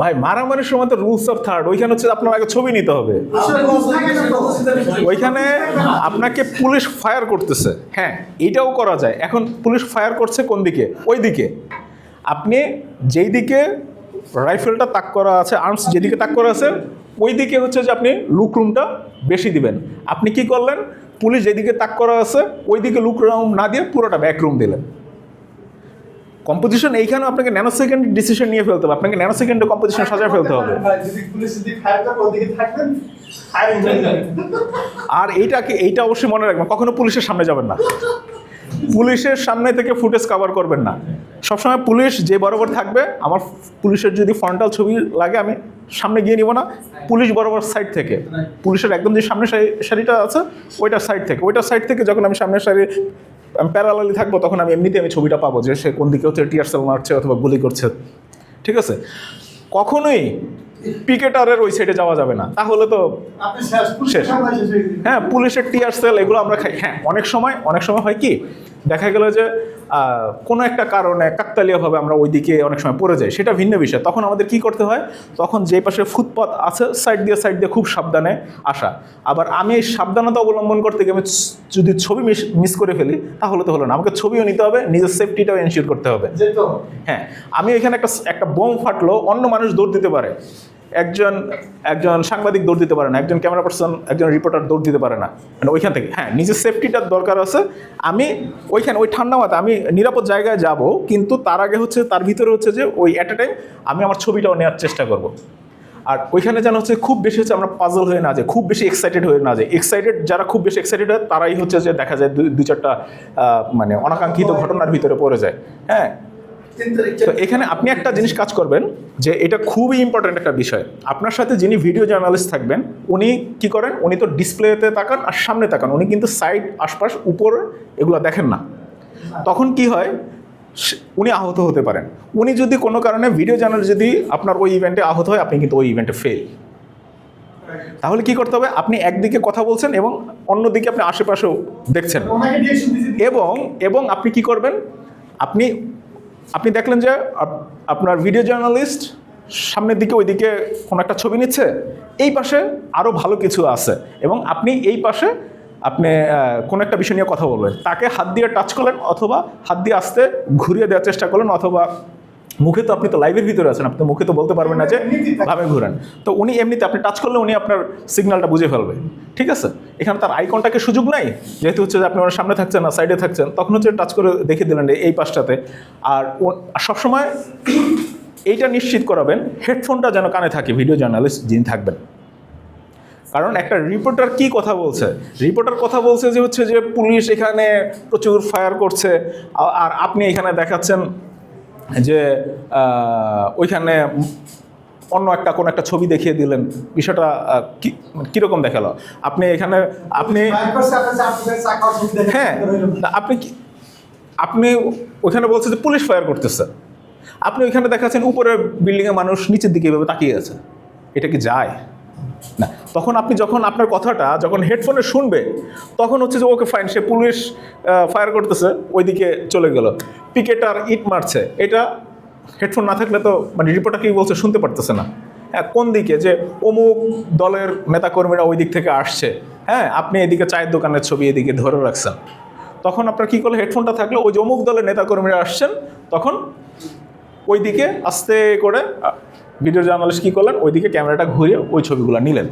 ভাই, মারামারির সময় তো রুলস অফ থার্ড ওইখানে হচ্ছে আপনার আগে ছবি নিতে হবে। ওইখানে আপনাকে পুলিশ ফায়ার করতেছে। হ্যাঁ এইটাও করা যায়। এখন পুলিশ ফায়ার করছে কোন দিকে? ওই দিকে আপনি যেই দিকে রাইফেলটা তাক করা আছে আর্মস যেদিকে তাক করা আছে ওই দিকে হচ্ছে যে আপনি লুক রুমটা বেশি দিবেন। আপনি কি করলেন? পুলিশ যেদিকে তাক করা আছে ওই দিকে লুক রুম না দিয়ে পুরোটা ব্যাক রুম দিলেন। কম্পোজিশন এইখানে আপনাকে ন্যানো সেকেন্ড ডিসিশন নিয়ে ফেলতে হবে। আপনাকে ন্যানো সেকেন্ডে কম্পোজিশন সাজায় ফেলতে হবে। আর এইটাকে, এইটা অবশ্যই মনে রাখবেন, কখনো পুলিশের সামনে যাবেন না। পুলিশের সামনে থেকে ফুটেজ কভার করবেন না। সবসময় পুলিশ যে বরাবর থাকবে, আমার পুলিশের যদি ফ্রন্টাল ছবি লাগে, আমি সামনে গিয়ে নিব না। পুলিশ বরাবর সাইড থেকে। পুলিশের একদম যে সামনে সারিটা আছে, ওইটার সাইড থেকে। ওইটার সাইড থেকে যখন আমি সামনের সারি আমি প্যারালালি থাকব তখন আমি এমনিতে আমি ছবিটা পাবো যে সে কোন দিকে হচ্ছে টিয়ার সেল মারছে অথবা গুলি করছে। ঠিক আছে? কখনোই পিকেটারের ওই সাইডে যাওয়া যাবে না। তাহলে তো শেষ হয়ে। হ্যাঁ পুলিশের টিয়ার সেল এগুলো আমরা খাই। হ্যাঁ অনেক সময় অনেক সময় হয় কি দেখা গেল যে কোনো একটা কারণে কাকতালীয়ভাবে আমরা ওইদিকে অনেক সময় পড়ে যাই সেটা ভিন্ন বিষয়। তখন আমাদের কি করতে হয়? তখন যে পাশে ফুটপাথ আছে সাইড দিয়ে সাইড দিয়ে খুব সাবধানে আসা। আবার আমি এই সাবধানতা অবলম্বন করতে গিয়ে আমি যদি ছবি মিস মিস করে ফেলি তাহলে তো হলো না। আমাকে ছবিও নিতে হবে নিজের সেফটিটাও এনশিওর করতে হবে। হ্যাঁ আমি এখানে একটা একটা বোম ফাটলো অন্য মানুষ দৌড় দিতে পারে। একজন একজন সাংবাদিক দৌড় দিতে পারে না, একজন ক্যামেরা পার্সন একজন রিপোর্টার দৌড় দিতে পারে না। মানে ওইখান থেকে হ্যাঁ নিজের সেফটিটার দরকার আছে। আমি ওইখানে, ওই ঠান্ডা মাথা আমি নিরাপদ জায়গায় যাব, কিন্তু তার আগে হচ্ছে, তার ভিতরে হচ্ছে যে, ওই অ্যাট টাইম আমি আমার ছবিটাও নেওয়ার চেষ্টা করব। আর ওইখানে যেন হচ্ছে, খুব বেশি হচ্ছে আমরা পাজল হয়ে না যাই, খুব বেশি এক্সাইটেড হয়ে না যাই। এক্সাইটেড যারা খুব বেশি এক্সাইটেড হয়, তারাই হচ্ছে যে দেখা যায় দুই চারটা মানে অনাকাঙ্ক্ষিত ঘটনার ভিতরে পড়ে যায়। হ্যাঁ তো এখানে আপনি একটা জিনিস কাজ করবেন যে এটা খুবই ইম্পর্ট্যান্ট একটা বিষয়। আপনার সাথে যিনি ভিডিও জার্নালিস্ট থাকবেন উনি কি করেন? উনি তো ডিসপ্লেতে তাকান আর সামনে তাকান। উনি কিন্তু সাইড আশপাশ উপরে এগুলো দেখেন না। তখন কি হয়? উনি আহত হতে পারেন। উনি যদি কোনো কারণে ভিডিও জার্নাল যদি আপনার ওই ইভেন্টে আহত হয় আপনি কিন্তু ওই ইভেন্টে ফেল তাহলে কি করতে হবে? আপনি একদিকে কথা বলছেন এবং অন্যদিকে আপনি আশেপাশেও দেখছেন। এবং এবং আপনি কি করবেন? আপনি আপনি দেখলেন যে আপ- আপনার ভিডিও জার্নালিস্ট সামনের দিকে, ওইদিকে কোনো একটা ছবি নিচ্ছে, এই পাশে আরও ভালো কিছু আছে। এবং আপনি এই পাশে আপনি কোনো একটা বিষয় নিয়ে কথা বলবেন। তাকে হাত দিয়ে টাচ করলেন অথবা হাত দিয়ে আসতে ঘুরিয়ে দেওয়ার চেষ্টা করলেন অথবা মুখে তো আপনি তো লাইভের ভিতরে আছেন আপনি মুখে তো বলতে পারবেন না যে ভাবে ঘুরেন। তো উনি এমনিতে আপনি টাচ করলে উনি আপনার সিগন্যালটা বুঝে ফেলবে। ঠিক আছে? এখানে তার আই কন্ট্যাক্টের সুযোগ নাই? যেহেতু হচ্ছে যে আপনি ওনার সামনে থাকছেন না সাইডে থাকছেন তখন হচ্ছে টাচ করে দেখে দিলেন এই পাশটাতে। আর সবসময় এইটা নিশ্চিত করাবেন হেডফোনটা যেন কানে থাকে ভিডিও জার্নালিস্ট যিনি থাকবেন। কারণ একটা রিপোর্টার কি কথা বলছে? রিপোর্টার কথা বলছে যে হচ্ছে যে পুলিশ এখানে প্রচুর ফায়ার করছে আর আপনি এখানে দেখাচ্ছেন যে ওইখানে অন্য একটা কোনো একটা ছবি দেখিয়ে দিলেন, বিষয়টা কীরকম দেখাল? আপনি এখানে, আপনি হ্যাঁ আপনি আপনি ওখানে বলছে যে পুলিশ ফায়ার করতেছে। আপনি ওইখানে দেখাচ্ছেন উপরের বিল্ডিংয়ে মানুষ নিচের দিকে এভাবে তাকিয়ে আছে। এটা কি যায়? না, তখন আপনি যখন আপনার কথাটা, যখন হেডফোনে শুনবে, তখন হচ্ছে যে, ওকে ফাইন সে পুলিশ ফায়ার করতেছে, ওইদিকে চলে গেল। পিকেটার ইট মারছে। এটা হেডফোন না থাকলে তো মানে রিপোর্টার কি বলছে, শুনতে পারতেছে না। হ্যাঁ কোন দিকে? যে অমুক দলের নেতাকর্মীরা ওই দিক থেকে আসছে। হ্যাঁ আপনি এদিকে চায়ের দোকানের ছবি এদিকে ধরে রাখছেন। তখন আপনার কী করলে? হেডফোনটা থাকলে ওই যে অমুক দলের নেতাকর্মীরা আসছেন, তখন ওই দিকে আস্তে করে ভিডিও জার্নালিস্ট কী করলেন? ওইদিকে ক্যামেরাটা ঘুরিয়ে ওই ছবিগুলো নিলেন।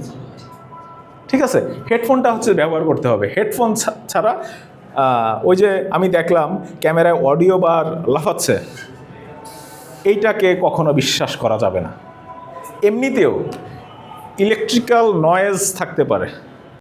ঠিক আছে? হেডফোনটা হচ্ছে ব্যবহার করতে হবে। হেডফোন ছাড়া ওই যে আমি দেখলাম, ক্যামেরায় অডিও বার লাফাচ্ছে। এইটাকে কখনো বিশ্বাস করা যাবে না। এমনিতেও ইলেকট্রিক্যাল নয়েজ থাকতে পারে।